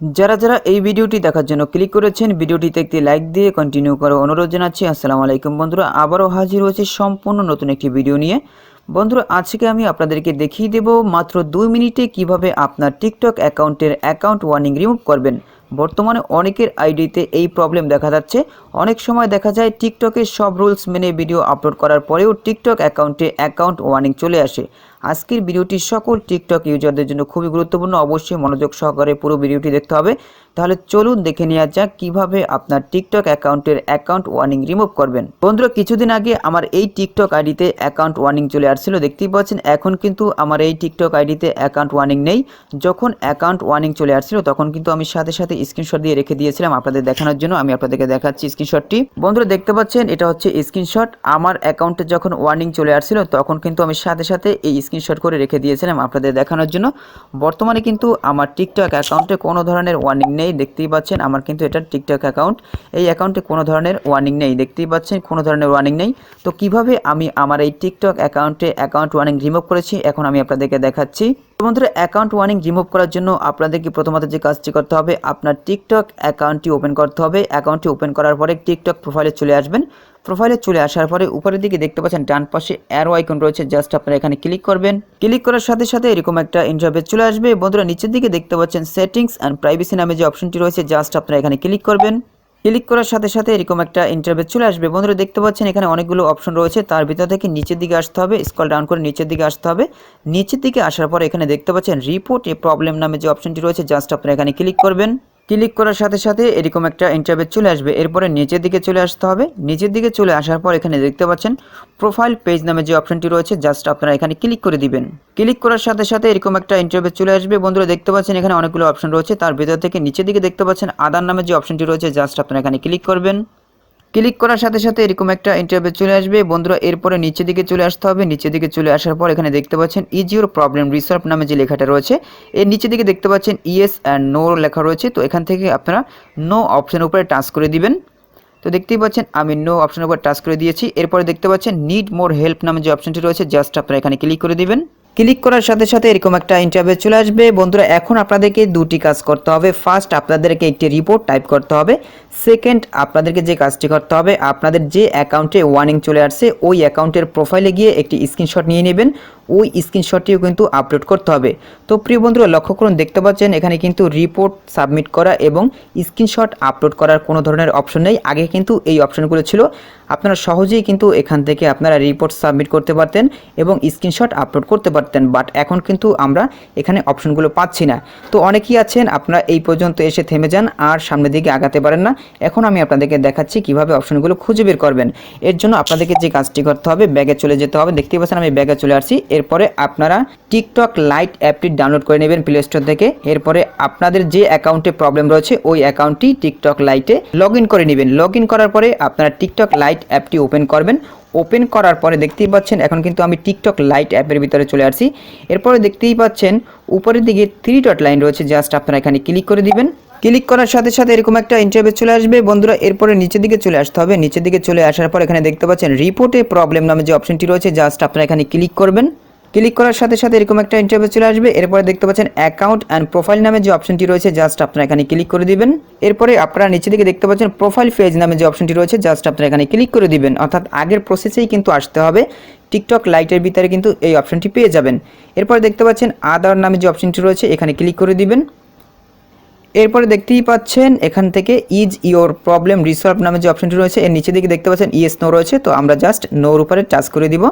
যারা যারা এই ভিডিওটি দেখার জন্য ক্লিক করেছেন, ভিডিওটিতে একটি লাইক দিয়ে কন্টিনিউ করার অনুরোধ জানাচ্ছি। আসসালামু আলাইকুম বন্ধুরা, আবারও হাজির হয়েছে সম্পূর্ণ নতুন একটি ভিডিও নিয়ে। বন্ধুরা, আজকে আমি আপনাদেরকে দেখিয়ে দেব মাত্র দুই মিনিটে কীভাবে আপনার টিকটক অ্যাকাউন্টের অ্যাকাউন্ট ওয়ার্নিং রিমুভ করবেন। বর্তমানে অনেকের আইডিতে এই প্রবলেম দেখা যাচ্ছে। অনেক সময় দেখা যায় টিকটকে সব রুলস মেনে ভিডিও আপলোড করার পরেও টিকটক অ্যাকাউন্টে অ্যাকাউন্ট ওয়ার্নিং চলে আসে। আজকের ভিডিওটি সকল টিকটক ইউজারদের জন্য খুবই গুরুত্বপূর্ণ। অবশ্যই মনোযোগ সহকারে পুরো ভিডিওটি দেখতে হবে। তাহলে চলুন দেখে নেওয়া যাক কীভাবে আপনার টিকটক অ্যাকাউন্টের অ্যাকাউন্ট ওয়ার্নিং রিমুভ করবেন। বন্ধুরা, কিছুদিন আগে আমার এই টিকটক আইডিতে অ্যাকাউন্ট ওয়ার্নিং চলে আসছিল দেখতেই পাচ্ছেন, এখন কিন্তু আমার এই টিকটক আইডিতে অ্যাকাউন্ট ওয়ার্নিং নেই। যখন অ্যাকাউন্ট ওয়ার্নিং চলে আসছিল, তখন কিন্তু আমি সাথে সাথে স্ক্রিনশট দিয়ে রেখে দিয়েছিলাম আপনাদের দেখানোর জন্য। আমি আপনাদেরকে দেখাচ্ছি স্ক্রিনশটটি বন্ধুরা, দেখতে পাচ্ছেন, এটা হচ্ছে স্ক্রিনশট আমার অ্যাকাউন্টে যখন ওয়ার্নিং চলে আসছিল, তখন কিন্তু আমি সাথে সাথে এই স্ক্রিনশট করে রেখে দিয়েছিলাম আপনাদের দেখানোর জন্য। বর্তমানে কিন্তু আমার টিকটক অ্যাকাউন্টে কোনো ধরনের ওয়ার্নিং নেই। দেখতেই পাচ্ছেন, আমার কিন্তু এটা টিকটক অ্যাকাউন্ট এই অ্যাকাউন্টে কোনো ধরনের ওয়ার্নিং নেই। দেখতেই পাচ্ছেন, কোনো ধরনের ওয়ার্নিং নেই। তো কীভাবে আমি আমার এই টিকটক অ্যাকাউন্টে অ্যাকাউন্ট ওয়ার্নিং রিমুভ করেছি। এখন আমি আপনাদেরকে দেখাচ্ছি। বন্ধুরা অ্যাকাউন্ট ওয়ার্নিং রিমুভ করার জন্য আপনাদেরকে প্রথমত যে কাজটি করতে হবে, আপনার টিকটক অ্যাকাউন্টটি ওপেন করতে হবে। অ্যাকাউন্টটি ওপেন করার পরে টিকটক প্রোফাইলে চলে আসবেন। প্রোফাইলে চলে আসার পরে উপরের দিকে দেখতে পাচ্ছেন, ডান পাশে অ্যারো আইকন রয়েছে। জাস্ট আপনারা এখানে ক্লিক করবেন। ক্লিক করার সাথে সাথে এরকম একটা ইন্টারভেস চলে আসবে। বন্ধুরা, নিচের দিকে দেখতে পাচ্ছেন সেটিংস অ্যান্ড প্রাইভেসি নামে যে অপশনটি রয়েছে জাস্ট আপনারা এখানে ক্লিক করবেন। ক্লিক করার সাথে সাথে এরকম একটা ইন্টারভেস চলে আসবে। বন্ধুরা, দেখতে পাচ্ছেন এখানে অনেকগুলো অপশন রয়েছে। তার ভিতর থেকে নিচের দিকে আসতে হবে স্কল ডাউন করে নিচের দিকে আসতে হবে। নিচের দিকে আসার পর এখানে দেখতে পাচ্ছেন রিপোর্ট এ প্রবলেম নামে যে অপশনটি রয়েছে জাস্ট আপনারা এখানে ক্লিক করবেন। ক্লিক করার সাথে সাথে এরকম একটা ইন্টারভেস চলে আসবে। এরপরে নিচের দিকে চলে আসতে হবে। নিচের দিকে চলে আসার পর এখানে দেখতে পাচ্ছেন প্রোফাইল পেজ নামে যে অপশনটি রয়েছে জাস্ট আপনারা এখানে ক্লিক করে দিবেন। ক্লিক করার সাথে সাথে এরকম একটা ইন্টারভেস চলে আসবে। বন্ধুরা, দেখতে পাচ্ছেন এখানে অনেকগুলো অপশন রয়েছে। তার ভিতর থেকে নিচের দিকে দেখতে পাচ্ছেন আদার নামে যে অপশনটি রয়েছে জাস্ট আপনারা এখানে ক্লিক করবেন। ক্লিক করার সাথে সাথে এরকম একটা ইন্টারভিউ চলে আসবে। বন্ধুরা, এরপরে নিচের দিকে চলে আসতে হবে। নিচের দিকে চলে আসার পর এখানে দেখতে পাচ্ছেন ইজ ইউর প্রবলেম রিসলভ নামে যে লেখাটা রয়েছে। এর নিচের দিকে দেখতে পাচ্ছেন ইয়েস অ্যান্ড নো লেখা রয়েছে। তো এখান থেকে আপনারা নো অপশনের উপরে টাচ করে দিবেন। তো দেখতেই পাচ্ছেন, আমি নো অপশনের উপর টাচ করে দিয়েছি। এরপরে দেখতে পাচ্ছেন নিড মোর হেল্প নামে যে অপশনটি রয়েছে জাস্ট আপনারা এখানে ক্লিক করে দিবেন। ক্লিক করার সাথে সাথে এরকম একটা ইন্টারভিউ চলে আসবে। বন্ধুরা, এখন আপনাদেরকে দুটি কাজ করতে হবে। ফার্স্ট আপনাদেরকে একটি রিপোর্ট টাইপ করতে হবে। সেকেন্ড আপনাদেরকে যে কাজটি করতে হবে, আপনাদের যে অ্যাকাউন্টে ওয়ার্নিং চলে আসছে, ওই অ্যাকাউন্টের প্রোফাইলে গিয়ে একটি স্ক্রিনশট নিয়ে নেবেন। ওই স্ক্রিনশটটিও কিন্তু আপলোড করতে হবে। তো প্রিয় বন্ধুরা, লক্ষ্য করুন, দেখতে পাচ্ছেন, এখানে কিন্তু রিপোর্ট সাবমিট করা এবং স্ক্রিনশট আপলোড করার কোনো ধরনের অপশন নেই। আগে কিন্তু এই অপশনগুলো ছিল। আপনারা সহজেই কিন্তু এখান থেকে আপনারা রিপোর্ট সাবমিট করতে পারতেন এবং স্ক্রিনশট আপলোড করতে পারতেন বাট এখন কিন্তু আমরা এখানে অপশনগুলো পাচ্ছি না। তো অনেকেই আছেন, আপনারা এই পর্যন্ত এসে থেমে যান, আর সামনের দিকে আগাতে পারেন না। এখন আমি আপনাদেরকে দেখাচ্ছি কীভাবে অপশনগুলো খুঁজে বের করবেন। এর জন্য আপনাদেরকে যে কাজটি করতে হবে, ব্যাগে চলে যেতে হবে। দেখতেই পাচ্ছেন আমি ব্যাগে চলে আসছি। এরপরে আপনারা টিকটক লাইট অ্যাপটি ডাউনলোড করে নেবেন প্লে স্টোর থেকে। এরপরে আপনাদের যে অ্যাকাউন্টে প্রবলেম রয়েছে, ওই অ্যাকাউন্টটি টিকটক লাইটে লগ করে নেবেন। লগ করার পরে আপনারা টিকটক লাইট অ্যাপটি ওপেন করবেন। ওপেন করার পরে দেখতেই পাচ্ছেন, এখন কিন্তু আমি টিকটক লাইট অ্যাপের ভিতরে চলে আসছি। এরপরে দেখতেই পাচ্ছেন, উপরের দিকে থ্রি ডট লাইন রয়েছে। জাস্ট আপনারা এখানে ক্লিক করে দিবেন। ক্লিক করার সাথে সাথে এরকম একটা ইন্টারভিউ চলে আসবে। বন্ধুরা, এরপরে নিচের দিকে চলে আসতে হবে। নিচের দিকে চলে আসার পর এখানে দেখতে পাচ্ছেন রিপোর্টে প্রবলেম নামে যে অপশনটি রয়েছে জাস্ট আপনারা এখানে ক্লিক করবেন। ক্লিক করার সাথে সাথে এরকম একটা ইন্টারভিউ চলে আসবে। এরপরে দেখতে পাচ্ছেন অ্যাকাউন্ট অ্যান্ড প্রোফাইল নামে যে অপশনটি রয়েছে জাস্ট আপনারা এখানে ক্লিক করে দিবেন। এরপরে আপনারা নিচে দিকে দেখতে পাচ্ছেন প্রোফাইল পেজ নামে যে অপশনটি রয়েছে জাস্ট আপনারা এখানে ক্লিক করে দিবেন। অর্থাৎ আগের প্রসেসেই কিন্তু আসতে হবে। টিকটক লাইটের ভিতরে কিন্তু এই অপশনটি পেয়ে যাবেন। এরপরে দেখতে পাচ্ছেন আদার নামে যে অপশনটি রয়েছে, এখানে ক্লিক করে দিবেন। এরপরে দেখতেই পাচ্ছেন, এখান থেকে ইজ ইওর প্রবলেম রিসলভ নামে যে অপশনটি রয়েছে, এর নিচে দিকে দেখতে পাচ্ছেন ইয়েস নো রয়েছে, তো আমরা জাস্ট নোর উপরে টাচ করে দিব।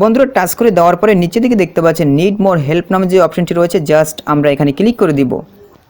বন্ধুরা টাচ করে দেওয়ার পরে নিচে দিকে দেখতে পাচ্ছেন নিড মোর হেল্প নামে যে অপশনটি রয়েছে জাস্ট আমরা এখানে ক্লিক করে দিব।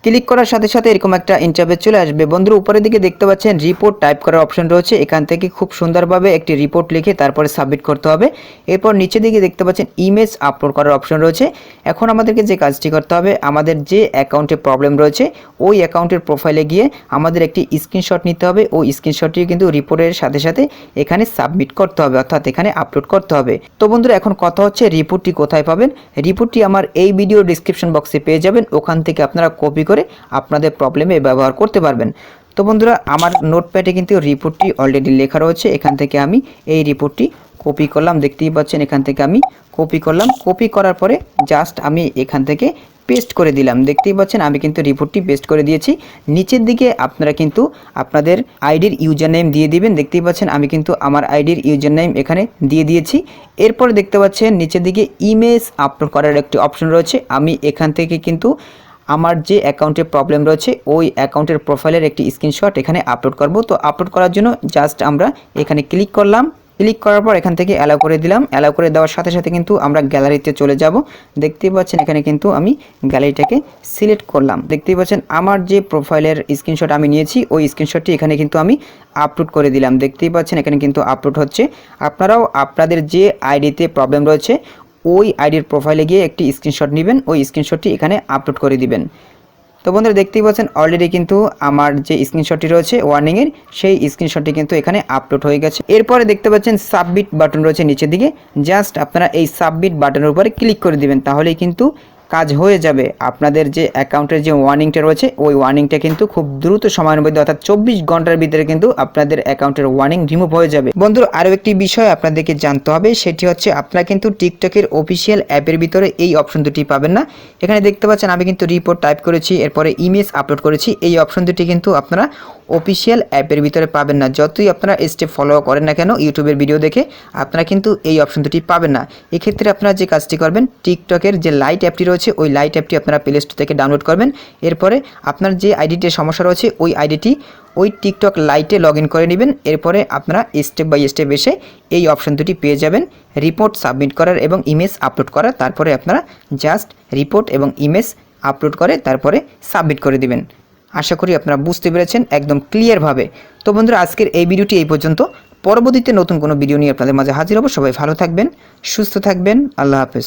ক্লিক করার সাথে সাথে এরকম একটা ইন্টারভেস চলে আসবে। বন্ধুরা, উপরের দিকে দেখতে পাচ্ছেন রিপোর্ট টাইপ করার অপশন রয়েছে। এখান থেকে খুব সুন্দরভাবে একটি রিপোর্ট লিখে তারপরে সাবমিট করতে হবে। এরপর নিচে দিকে দেখতে পাচ্ছেন ইমেজ আপলোড করার অপশন রয়েছে। এখন আমাদেরকে যে কাজটি করতে হবে, আমাদের যে অ্যাকাউন্টে প্রবলেম রয়েছে, ওই অ্যাকাউন্টের প্রোফাইলে গিয়ে আমাদের একটি স্ক্রিনশট নিতে হবে। ওই স্ক্রিনশটটি কিন্তু রিপোর্টের সাথে সাথে এখানে সাবমিট করতে হবে, অর্থাৎ এখানে আপলোড করতে হবে। তো বন্ধুরা, এখন কথা হচ্ছে রিপোর্টটি কোথায় পাবেন? রিপোর্টটি আমার এই ভিডিও ডিসক্রিপশন বক্সে পেয়ে যাবেন। ওখান থেকে আপনারা কপি করে আপনাদের প্রবলেমে ব্যবহার করতে পারবেন। তো বন্ধুরা, আমার নোটপ্যাডে কিন্তু রিপোর্টটি অলরেডি লেখা রয়েছে। এখান থেকে আমি এই রিপোর্টটি কপি করলাম। দেখতেই পাচ্ছেন, এখান থেকে আমি কপি করলাম। কপি করার পরে জাস্ট আমি এখান থেকে পেস্ট করে দিলাম। দেখতেই পাচ্ছেন, আমি কিন্তু রিপোর্টটি পেস্ট করে দিয়েছি। নিচের দিকে আপনারা কিন্তু আপনাদের আইডির ইউজার নেম দিয়ে দিবেন। দেখতেই পাচ্ছেন, আমি কিন্তু আমার আইডির ইউজার নেম এখানে দিয়ে দিয়েছি। এরপর দেখতে পাচ্ছেন, নিচের দিকে ইমেজ আপলোড করার একটি অপশন রয়েছে। আমি এখান থেকে কিন্তু আমার যে অ্যাকাউন্টে প্রবলেম রয়েছে, ওই অ্যাকাউন্টের প্রোফাইলের একটি স্ক্রিনশট এখানে আপলোড করব। তো আপলোড করার জন্য জাস্ট আমরা এখানে ক্লিক করলাম। ক্লিক করার পর এখান থেকে অ্যালাউ করে দিলাম। অ্যালাউ করে দেওয়ার সাথে সাথে কিন্তু আমরা গ্যালারিতে চলে যাব। দেখতেই পাচ্ছেন এখানে কিন্তু আমি গ্যালারিটাকে সিলেক্ট করলাম। দেখতেই পাচ্ছেন আমার যে প্রোফাইলের স্ক্রিনশট আমি নিয়েছি, ওই স্ক্রিনশটটি এখানে কিন্তু আমি আপলোড করে দিলাম। দেখতেই পাচ্ছেন এখানে কিন্তু আপলোড হচ্ছে। আপনারাও আপনাদের যে আইডিতে প্রবলেম রয়েছে ওই আইডির প্রোফাইলে গিয়ে একটি স্ক্রিনশট নেবেন। ওই স্ক্রিনশটটি এখানে আপলোড করে দিবেন। তো বন্ধুরা, দেখতেই পাচ্ছেন অলরেডি কিন্তু আমার যে স্ক্রিনশটটি রয়েছে ওয়ার্নিংয়ের সেই স্ক্রিনশটটি কিন্তু এখানে আপলোড হয়ে গেছে। এরপরে দেখতে পাচ্ছেন সাবমিট বাটন রয়েছে নিচের দিকে। জাস্ট আপনারা এই সাবমিট বাটনের উপরে ক্লিক করে দিবেন। তাহলেই কিন্তু কাজ হয়ে যাবে। আপনাদের যে অ্যাকাউন্টের যে ওয়ার্নিংটা রয়েছে, ওই ওয়ার্নিংটা কিন্তু খুব দ্রুত সময়ের মধ্যে, অর্থাৎ চব্বিশ ঘণ্টার ভিতরে কিন্তু আপনাদের অ্যাকাউন্টের ওয়ার্নিং রিমুভ হয়ে যাবে। বন্ধুরা, আরও একটি বিষয় আপনাদেরকে জানতে হবে, সেটি হচ্ছে আপনারা কিন্তু টিকটকের অফিসিয়াল অ্যাপের ভিতরে এই অপশন দুটি পাবেন না। এখানে দেখতে পাচ্ছেন, আমি কিন্তু রিপোর্ট টাইপ করেছি, এরপরে ইমেজ আপলোড করেছি, এই অপশন দুটি কিন্তু আপনারা অফিসিয়াল অ্যাপের ভিতরে পাবেন না। যতই আপনারা স্টেপ ফলো করেন না কেন, ইউটিউবের ভিডিও দেখে, আপনারা কিন্তু এই অপশন দুটি পাবেন না। এক্ষেত্রে আপনারা যে কাজটি করবেন, টিকটকের যে লাইট অ্যাপটি রয়েছে ওই লাইট অ্যাপটি আপনারা প্লে স্টোর থেকে ডাউনলোড করবেন। এরপরে আপনার যে আইডিটির সমস্যা রয়েছে, ওই আইডিটি ওই টিকটক লাইটে লগ করে নেবেন। এরপরে আপনারা স্টেপ বাই স্টেপ এসে এই অপশন দুটি পেয়ে যাবেন রিপোর্ট সাবমিট করার এবং ইমেজ আপলোড করার। তারপরে আপনারা জাস্ট রিপোর্ট এবং ইমেজ আপলোড করে তারপরে সাবমিট করে দিবেন। আশা করি আপনারা বুঝতে পেরেছেন, একদম ক্লিয়ারভাবে তো বন্ধুরা, আজকের এই ভিডিওটি এই পর্যন্ত। পরবর্তীতে নতুন কোনো ভিডিও নিয়ে আপনাদের মাঝে হাজির হব। সবাই ভালো থাকবেন, সুস্থ থাকবেন। আল্লাহ হাফেজ।